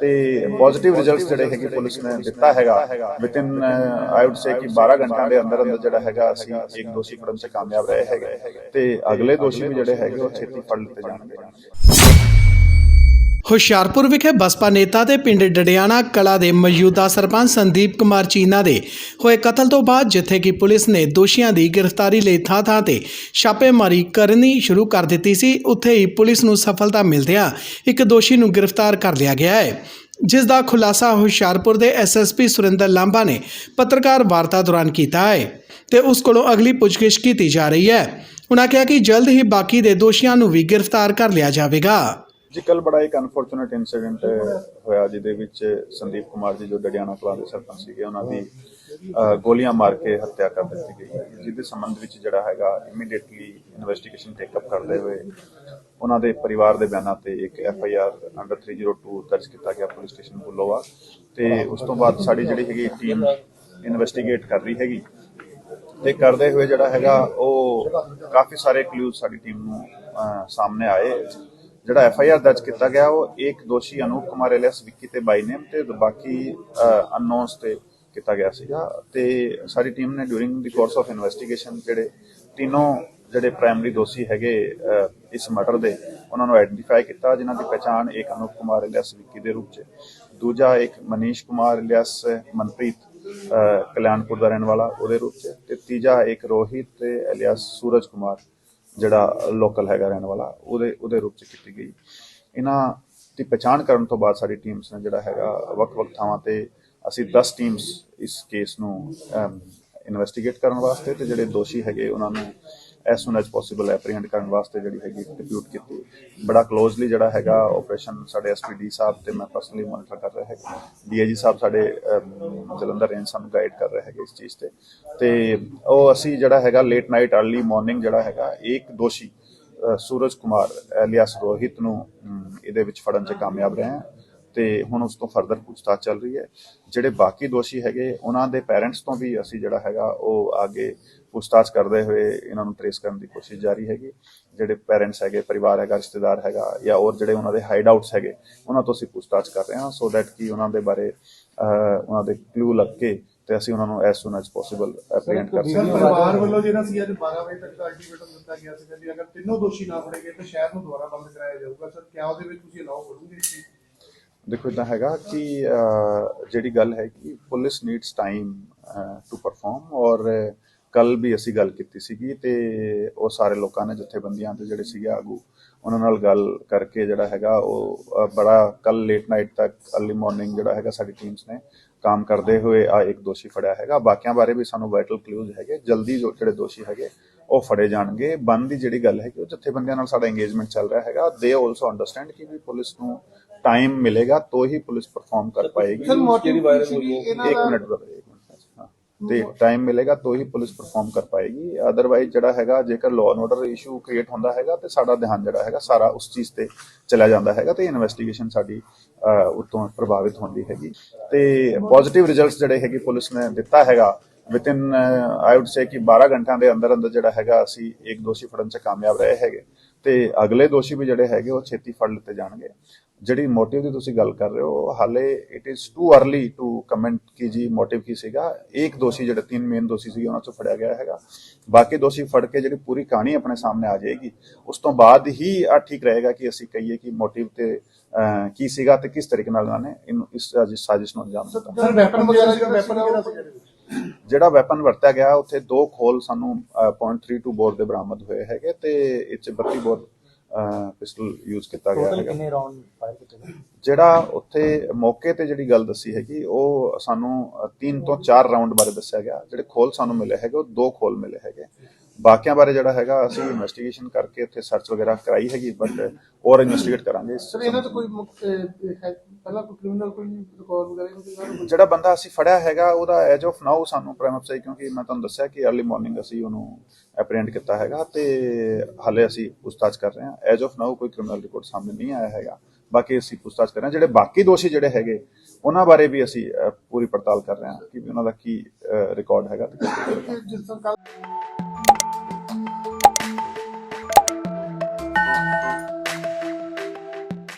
ਤੇ positive results ਜਿਹੜੇ ਹੈਗੇ ਪੁਲਿਸ ਨੇ ਦਿੱਤਾ ਹੈਗਾ ਵਿਦਿਨ ਆਈ ਊਡ ਸੇ ਕਿ 12 ਘੰਟਿਆਂ ਦੇ ਅੰਦਰ ਅੰਦਰ ਜਿਹੜਾ ਹੈਗਾ ਅਸੀਂ ਇੱਕ ਦੋਸ਼ੀ ਫੜਨ 'ਚ ਕਾਮਯਾਬ ਰਹੇ ਹੈਗੇ। ਤੇ ਅਗਲੇ ਦੋਸ਼ੀ ਵੀ ਜਿਹੜੇ ਹੈਗੇ ਉਹ ਛੇਤੀ ਫੜ ਲਿੱਤੇ ਜਾਣਗੇ। ਹੁਸ਼ਿਆਰਪੁਰ ਵਿਖੇ ਬਸਪਾ ਨੇਤਾ ਤੇ ਪਿੰਡ ਡੜਿਆਣਾ ਕਲਾ ਦੇ ਮੌਜੂਦਾ ਸਰਪੰਚ ਸੰਦੀਪ ਕੁਮਾਰ ਚੀਨਾ ਦੇ ਹੋਏ ਕਤਲ ਤੋਂ ਬਾਅਦ ਜਿੱਥੇ ਕਿ ਪੁਲਿਸ ਨੇ ਦੋਸ਼ੀਆਂ ਦੀ ਗ੍ਰਿਫਤਾਰੀ ਲਈ ਥਾਂ-ਥਾਂ ਤੇ ਛਾਪੇਮਾਰੀ ਕਰਨੀ ਸ਼ੁਰੂ ਕਰ ਦਿੱਤੀ ਸੀ, ਉੱਥੇ ਹੀ ਪੁਲਿਸ ਨੂੰ ਸਫਲਤਾ ਮਿਲਦਿਆਂ ਇੱਕ ਦੋਸ਼ੀ ਨੂੰ ਗ੍ਰਿਫਤਾਰ ਕਰ ਲਿਆ ਗਿਆ ਹੈ। ਜਿਸ ਦਾ ਖੁਲਾਸਾ ਹੁਸ਼ਿਆਰਪੁਰ ਦੇ ਐਸਐਸਪੀ ਸੁਰਿੰਦਰ ਲਾਂਬਾ ਨੇ ਪੱਤਰਕਾਰ ਵਾਰਤਾ ਦੌਰਾਨ ਕੀਤਾ ਹੈ ਤੇ ਉਸ ਕੋਲੋਂ ਅਗਲੀ ਪੁੱਛਗਿੱਛ ਕੀਤੀ ਜਾ ਰਹੀ ਹੈ। ਉਨ੍ਹਾਂ ਕਿਹਾ ਕਿ ਜਲਦ ਹੀ ਬਾਕੀ ਦੇ ਦੋਸ਼ੀਆਂ ਨੂੰ ਵੀ ਗ੍ਰਿਫਤਾਰ ਕਰ ਲਿਆ ਜਾਵੇਗਾ। ਜੀ ਕੱਲ ਬੜਾ ਇੱਕ ਅਨਫੋਰਚੂਨੇਟ ਇਨਸੀਡੈਂਟ ਹੋਇਆ, ਜਿਹਦੇ ਵਿੱਚ ਸੰਦੀਪ ਕੁਮਾਰ ਜੀ ਜੋ ਡੜਿਆਣਾ ਕਲਾਂ ਦੇ ਸਰਪੰਚ ਸੀਗੇ, ਉਹਨਾਂ ਦੀ ਗੋਲੀਆਂ ਮਾਰ ਕੇ ਹੱਤਿਆ ਕਰ ਦਿੱਤੀ ਗਈ ਜਿਹਦੇ ਸੰਬੰਧ ਵਿੱਚ ਜਿਹੜਾ ਹੈਗਾ ਇਮੀਡੀਏਟਲੀ ਇਨਵੈਸਟੀਗੇਸ਼ਨ ਟੇਕ ਅਪ ਕਰਦੇ ਹੋਏ ਉਹਨਾਂ ਦੇ ਪਰਿਵਾਰ ਦੇ ਬਿਆਨਾਂ ਤੇ ਇੱਕ ਐਫ ਆਈ ਆਰ ਅੰਡਰ 302 ਦਰਜ ਕੀਤਾ ਗਿਆ ਪੁਲਿਸ ਸਟੇਸ਼ਨ ਬੁੱਲੋਵਾ। ਤੇ ਉਸ ਤੋਂ ਬਾਅਦ ਸਾਡੀ ਜਿਹੜੀ ਹੈਗੀ ਟੀਮ ਇਨਵੈਸਟੀਗੇਟ ਕਰ ਰਹੀ ਹੈਗੀ। ਤੇ ਕਰਦੇ ਹੋਏ ਜਿਹੜਾ ਹੈਗਾ, ਉਹ ਕਾਫੀ ਸਾਰੇ ਕਲੂਜ਼ ਸਾਡੀ ਟੀਮ ਨੂੰ ਸਾਹਮਣੇ ਆਏ। ਜਿਹੜਾ ਐਫ ਆਈ ਆਰ ਦਰਜ ਕੀਤਾ ਗਿਆ, ਉਹ ਇੱਕ ਦੋਸ਼ੀ ਅਨੂਪ ਕੁਮਾਰ ਐਲੀਅਸ ਵਿੱਕੀ ਤੇ ਬਾਈ ਨੇਮ ਤੇ ਬਾਕੀ ਅਨਨੋਨਸ ਤੇ ਕੀਤਾ ਗਿਆ ਸੀਗਾ। ਤੇ ਸਾਡੀ ਟੀਮ ਨੇ during the course of investigation ਜਿਹੜੇ ਤਿੰਨੋਂ ਜਿਹੜੇ ਪ੍ਰਾਇਮਰੀ ਦੋਸ਼ੀ ਹੈਗੇ ਇਸ ਮਰਡਰ ਦੇ, ਉਹਨਾਂ ਨੂੰ ਆਇਡੈਂਟੀਫਾਈ ਕੀਤਾ, ਜਿਨ੍ਹਾਂ ਦੀ ਪਛਾਣ ਇੱਕ ਅਨੂਪ ਕੁਮਾਰ ਐਲੀਅਸ ਵਿੱਕੀ ਦੇ ਰੂਪ 'ਚ ਦੂਜਾ ਇੱਕ ਮਨੀਸ਼ ਕੁਮਾਰ ਐਲੀਅਸ ਮਨਪ੍ਰੀਤ ਕਲਿਆਣਪੁਰ ਦਾ ਰਹਿਣ ਵਾਲਾ, ਉਹਦੇ ਰੂਪ 'ਚ ਤੇ ਤੀਜਾ ਇੱਕ ਰੋਹਿਤ ਤੇ ਐਲੀਅਸ ਸੂਰਜ ਕੁਮਾਰ। ਜਿਹੜਾ ਲੋਕਲ ਹੈਗਾ ਰਹਿਣ ਵਾਲਾ, ਉਹਦੇ ਉਹਦੇ ਰੂਪ 'ਚ ਕੀਤੀ ਗਈ। ਇਹਨਾਂ ਦੀ ਪਛਾਣ ਕਰਨ ਤੋਂ ਬਾਅਦ ਸਾਡੀ ਟੀਮਸ ਨੇ ਜਿਹੜਾ ਹੈਗਾ ਵੱਖ-ਵੱਖ ਥਾਵਾਂ ਤੇ ਅਸੀਂ 10 ਟੀਮਸ ਇਸ ਕੇਸ ਨੂੰ ਇਨਵੈਸਟੀਗੇਟ ਕਰਨ ਵਾਸਤੇ ਤੇ ਜਿਹੜੇ ਦੋਸ਼ੀ ਹੈਗੇ ਉਹਨਾਂ ਨੂੰ as soon as possible apprehend ਕਰਨ ਵਾਸਤੇ ਜਿਹੜੀ ਹੈਗੀ ਡਿਪਿਊਟ ਕੀਤੀ। ਬੜਾ ਕਲੋਜ਼ਲੀ ਜਿਹੜਾ ਹੈਗਾ ਆਪਰੇਸ਼ਨ ਸਾਡੇ ਐਸਪੀਡੀ ਸਾਹਿਬ ਤੇ ਮੈਂ ਪਰਸਨਲੀ ਮੋਨੀਟਰ ਕਰ ਰਿਹਾ ਹੈਗਾ। ਡੀਆਈਜੀ ਸਾਹਿਬ ਸਾਡੇ ਜਲੰਧਰ ਰੇਂਜ ਸਾਨੂੰ ਗਾਈਡ ਕਰ ਰਹੇ ਹੈਗੇ ਇਸ ਚੀਜ਼ ਤੇ। ਤੇ ਉਹ ਅਸੀਂ ਜਿਹੜਾ ਹੈਗਾ ਲੇਟ ਨਾਈਟ अर्ਲੀ ਮਾਰਨਿੰਗ ਜਿਹੜਾ ਹੈਗਾ, ਇੱਕ ਦੋਸ਼ੀ ਸੂਰਜ ਕੁਮਾਰ ਐਲੀਅਸ ਰੋਹਿਤ ਨੂੰ ਇਹਦੇ ਵਿੱਚ ਫੜਨ 'ਚ ਕਾਮਯਾਬ ਰਹੇ ਹਾਂ। ਤੇ ਹੁਣ ਉਸ ਤੋਂ ਫਰਦਰ ਪੁੱਛਤਾਛ ਚੱਲ ਰਹੀ ਹੈ। ਜਿਹੜੇ ਬਾਕੀ ਦੋਸ਼ੀ ਹੈਗੇ ਉਹਨਾਂ ਦੇ ਪੈਰੈਂਟਸ ਤੋਂ ਵੀ ਅਸੀਂ ਜਿਹੜਾ ਹੈਗਾ ਉਹ ਅੱਗੇ ਪੁੱਛਤਾਛ ਕਰਦੇ ਹੋਏ ਇਹਨਾਂ ਨੂੰ ਟ੍ਰੇਸ ਕਰਨ ਦੀ ਕੋਸ਼ਿਸ਼ ਜਾਰੀ ਹੈਗੀ। ਜਿਹੜੇ ਪੈਰੈਂਟਸ ਹੈਗੇ ਪਰਿਵਾਰ ਹੈਗਾ ਰਿਸ਼ਤੇਦਾਰ ਹੈਗਾ ਜਾਂ ਹੋਰ ਜਿਹੜੇ ਉਹਨਾਂ ਦੇ ਹਾਈਡ ਆਊਟਸ ਹੈਗੇ ਉਹਨਾਂ ਤੋਂ ਅਸੀਂ ਪੁੱਛਤਾਛ ਕਰ ਰਹੇ ਹਾਂ ਸੋ ਦੈਟ ਕਿ ਉਹਨਾਂ ਦੇ ਬਾਰੇ ਉਹਨਾਂ ਦੇ ਕਲੂ ਲੱਗ ਕੇ ਤੇ ਅਸੀਂ ਉਹਨਾਂ ਨੂੰ as soon as possible apprehend ਕਰ ਸਕੀਏ। ਪਰਿਵਾਰ ਵੱਲੋਂ ਜਿਹੜਾ ਸੀ ਅੱਜ 12 ਵਜੇ ਤੱਕ ਦਾ ਅਲਟੀਮੇਟਮ ਦਿੱਤਾ ਗਿਆ ਸੀ ਕਿ ਅਗਰ ਤਿੰਨੋਂ ਦੋਸ਼ੀ ਨਾ ਫੜੇ ਗਏ ਤਾਂ ਸ਼ਹਿਰ ਨੂੰ ਦੁਬਾਰਾ ਬੰਦ ਕਰਾਇਆ ਜਾਊਗਾ। ਸਰ ਕਿਆ ਉਹਦੇ ਵਿੱਚ ਤੁਸੀਂ ਅਲਾਉ ਕਰੋਗੇ ਇਸ ਚੀਜ਼ ਨੂੰ? ਦੇਖੋ ਇਦਾਂ ਹੈਗਾ ਕਿ ਜਿਹੜੀ ਗੱਲ ਹੈ ਕਿ police needs time to perform ਔਰ ਕੱਲ ਵੀ ਅਸੀਂ ਗੱਲ ਕੀਤੀ ਸੀਗੀ ਤੇ ਉਹ ਸਾਰੇ ਲੋਕਾਂ ਨੇ, ਜਥੇਬੰਦੀਆਂ ਦੇ ਜਿਹੜੇ ਸੀਗੇ ਆਗੂ, ਉਹਨਾਂ ਨਾਲ ਗੱਲ ਕਰਕੇ ਜਿਹੜਾ ਹੈਗਾ ਉਹ ਬੜਾ ਕੱਲ ਲੇਟ ਨਾਈਟ ਤੱਕ ਅਰਲੀ ਮਾਰਨਿੰਗ ਜਿਹੜਾ ਹੈਗਾ ਸਾਡੀ ਟੀਮਸ ਨੇ ਕੰਮ ਕਰਦੇ ਹੋਏ ਆ ਇੱਕ ਦੋਸ਼ੀ ਫੜਿਆ ਹੈਗਾ। ਬਾਕੀਆਂ ਬਾਰੇ ਵੀ ਸਾਨੂੰ ਵਾਈਟਲ ਕਲੂਜ਼ ਹੈਗੇ। ਜਲਦੀ ਜੋ ਜਿਹੜੇ ਦੋਸ਼ੀ ਹੈਗੇ, ਉਹ ਫੜੇ ਜਾਣਗੇ। ਬੰਦ ਦੀ ਜਿਹੜੀ ਗੱਲ ਹੈ ਕਿ ਉਹ ਜਥੇਬੰਦੀਆਂ ਨਾਲ ਸਾਡਾ ਇੰਗੇਜਮੈਂਟ ਚੱਲ ਰਿਹਾ ਹੈਗਾ। ਦੇ ਆਲਸੋ ਅੰਡਰਸਟੈਂਡ ਕਿ ਵੀ ਪੁਲਿਸ ਨੂੰ ਟਾਈਮ ਮਿਲੇਗਾ ਤਾਂ ਹੀ ਪੁਲਿਸ ਪਰਫਾਰਮ ਕਰ ਪਾਏਗੀ। ਸਰ ਮੋਟਿਵ ਵਾਇਰਲ ਹੋਈ ਹੈ ਇਹਨਾਂ ਇੱਕ ਦਾ ਮਿੰਟ brother, ਇੱਕ ਮਿੰਟ ਹਾਂ। ਤੇ ਟਾਈਮ ਮਿਲੇਗਾ ਤਾਂ ਹੀ ਪੁਲਿਸ ਪਰਫਾਰਮ ਕਰ ਪਾਏਗੀ। ਅਦਰਵਾਈਜ਼ ਜਿਹੜਾ ਹੈਗਾ ਜੇਕਰ law and order issue create ਹੁੰਦਾ ਹੈਗਾ ਤੇ ਸਾਡਾ ਧਿਆਨ ਜਿਹੜਾ ਹੈਗਾ ਸਾਰਾ ਉਸ ਚੀਜ਼ ਤੇ ਚਲਾ ਜਾਂਦਾ ਹੈਗਾ ਤੇ ਇਨਵੈਸਟੀਗੇਸ਼ਨ ਸਾਡੀ ਉਤੋਂ ਪ੍ਰਭਾਵਿਤ ਹੁੰਦੀ ਹੈਗੀ। ਤੇ ਪੋਜ਼ਿਟਿਵ ਰਿਜ਼ਲਟਸ ਜਿਹੜੇ ਹੈਗੇ ਪੁਲਿਸ ਨੇ ਦਿੱਤਾ ਹੈਗਾ ਵਿਦਿਨ ਆਈ ਊਡ ਸੇ ਕਿ 12 ਘੰਟਿਆਂ ਦੇ ਅੰਦਰ ਅੰਦਰ ਜਿਹੜਾ ਹੈਗਾ ਅਸੀਂ ਇੱਕ ਦੋਸ਼ੀ ਫੜਨ 'ਚ ਕਾਮਯਾਬ ਰਹੇ ਹੈਗੇ। ਤੇ ਅਗਲੇ ਦੋਸ਼ੀ ਵੀ ਜਿਹੜੇ ਹੈਗੇ ਉਹ ਛੇਤੀ ਫੜ ਲਿੱਤੇ ਜਾਣਗੇ। ਜਿਹੜੀ ਮੋਟਿਵ ਦੀ ਤੁਸੀਂ ਗੱਲ ਕਰ ਰਹੇ ਹੋ ਹਾਲੇ it is too early to comment ਕਿ ਜੀ ਮੋਟਿਵ ਕੀ ਸੀਗਾ। ਇੱਕ ਦੋਸ਼ੀ ਜਿਹੜੇ ਤਿੰਨ ਮੇਨ ਦੋਸ਼ੀ ਸੀ ਉਹਨਾਂ ਚੋਂ ਫੜਿਆ ਗਿਆ ਹੈਗਾ। ਬਾਕੀ ਦੋਸ਼ੀ ਫੜ ਕੇ ਜਿਹੜੀ ਪੂਰੀ ਕਹਾਣੀ ਆਪਣੇ ਸਾਹਮਣੇ ਆ ਜਾਏਗੀ। ਉਸ ਤੋਂ ਬਾਅਦ ਹੀ ਆ ਠੀਕ ਰਹੇਗਾ ਕਿ ਅਸੀਂ ਕਹੀਏ ਕਿ ਮੋਟਿਵ ਤੇ ਕੀ ਸੀਗਾ ਤੇ ਕਿਸ ਤਰੀਕੇ ਨਾਲ ਉਹਨਾਂ ਨੇ ਇਹਨੂੰ ਇਸ ਸਾਜ਼ਿਸ਼ ਨੂੰ ਅੰਜਾਮ ਦਿੱਤਾ। ਸਰ ਵੈਪਨ ਵਗੈਰਾ ਜਿਹੜਾ ਵੈਪਨ ਵਗੈਰਾ। ਜਿਹੜਾ ਵੈਪਨ ਵਰਤਿਆ ਗਿਆ ਉੱਥੇ ਦੋ ਖੋਲ ਸਾਨੂੰ ਅਹ, .32 ਬੋਰ ਦੇ ਬਰਾਮਦ ਹੋਏ ਹੈਗੇ ਤੇ ਇਹ 'ਚ 32 ਬੋਰ ਪਿਸਟਲ ਯੂਜ਼ ਕੀਤਾ ਗਿਆ ਟੋਟਲ ਕਿੰਨੇ ਰਾਉਂਡ ਫਾਇਰ ਕੀਤੇ ਗਏ ਜਿਹੜਾ ਉੱਥੇ ਮੌਕੇ ਤੇ ਜਿਹੜੀ ਗੱਲ ਦੱਸੀ ਹੈਗੀ ਉਹ ਸਾਨੂੰ 3 ਤੋਂ 4 ਰਾਉਂਡ ਬਾਰੇ ਦੱਸਿਆ ਗਿਆ। ਜਿਹੜੇ ਖੋਲ ਸਾਨੂੰ ਮਿਲੇ ਹੈਗੇ ਉਹ ਦੋ ਖੋਲ ਮਿਲੇ ਹੈਗੇ। ਬਾਕੀਆਂ ਬਾਰੇ ਜਿਹੜਾ ਹੈਗਾ ਅਸੀਂ ਇਨਵੈਸਟੀਗੇਸ਼ਨ ਕਰਕੇ ਉੱਥੇ ਸਰਚ ਵਗੈਰਾ ਕਰਾਈ ਹੈਗੀ ਬਟ ਹੋਰ ਇਨਵੈਸਟੀਗੇਟ ਕਰਾਂਗੇ ਸਰ ਇਹਨਾਂ 'ਚ ਕੋਈ ਪਹਿਲਾਂ ਕੋਈ ਕ੍ਰਿਮੀਨਲ ਕੋਈ ਰਿਕਾਰਡ ਵਗੈਰਾ ਜਿਹੜਾ ਬੰਦਾ ਅਸੀਂ ਫੜਿਆ ਹੈਗਾ ਉਹਦਾ ਐਜ ਆਫ ਨਾਓ ਸਾਨੂੰ ਪ੍ਰਾਈਮਰੀ ਕਿਉਂਕਿ ਮੈਂ ਤੁਹਾਨੂੰ ਦੱਸਿਆ ਕਿ अर्ਲੀ ਮਾਰਨਿੰਗ ਅਸੀਂ ਉਹਨੂੰ ਐਪਰੀਹੈਂਡ ਕੀਤਾ ਹੈਗਾ ਤੇ ਹਾਲੇ ਅਸੀਂ ਪੁੱਛਤਾਛ ਕਰ ਰਹੇ ਹਾਂ। ਐਜ ਆਫ ਨਾਓ ਕੋਈ ਕ੍ਰਿਮੀਨਲ ਰਿਪੋਰਟ ਸਾਹਮਣੇ ਨਹੀਂ ਆਇਆ ਹੈਗਾ। ਬਾਕੀ ਅਸੀਂ ਪੁੱਛਤਾਛ ਕਰ ਰਹੇ ਹਾਂ। ਜਿਹੜੇ ਬਾਕੀ ਦੋਸ਼ੀ ਜਿਹੜੇ ਹੈਗੇ ਉਹਨਾਂ ਬਾਰੇ ਵੀ ਅਸੀਂ ਪੂਰੀ ਪੜਤਾਲ ਕਰ ਰਹੇ ਹਾਂ ਕਿ ਵੀ ਉਹਨਾਂ ਦਾ ਕੀ ਰਿਕਾਰਡ ਹੈਗਾ ਤੇ